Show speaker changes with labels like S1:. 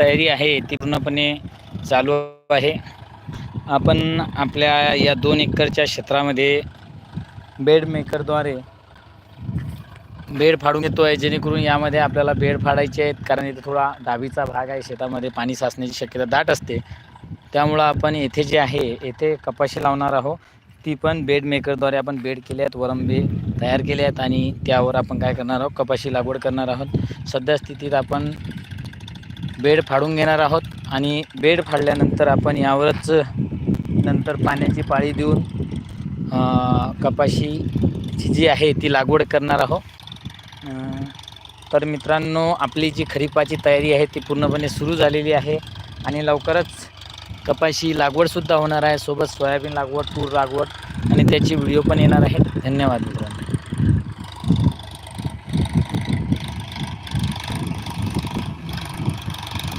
S1: तयारी आहे ती पूर्णपणे चालू आहे. आपण आपल्या या दोन एकरच्या क्षेत्रामध्ये बेड मेकरद्वारे बेड फाडून घेतो आहे जेणेकरून यामध्ये आपल्याला बेड फाडायचे आहेत. कारण इथे थोडा डावीचा भाग आहे शेतामध्ये पाणी साचण्याची शक्यता दाट असते. त्यामुळं आपण येथे जे आहे येथे कपाशी लावणार आहोत. ती पण बेड मेकरद्वारे आपण बेड केले आहेत वरंबे तयार केले आहेत. आणि त्यावर आपण काय करणार आहोत कपाशी लागवड करणार आहोत. सध्या स्थितीत आपण बेड फाडून घेणार आहोत आणि बेड फाडल्यानंतर आपण यावरच नंतर पाण्याची पाळी देऊन कपाशीची जी आहे ती लागवड करणार आहोत. तर मित्रांनो आपली जी खरीपाची तयारी आहे ती पूर्णपणे सुरू झालेली आहे आणि लवकरच कपाशी लागवडसुद्धा होणार आहे. सोबत सोयाबीन लागवड तूर लागवड आणि त्याची व्हिडिओ पण येणार आहेत. धन्यवाद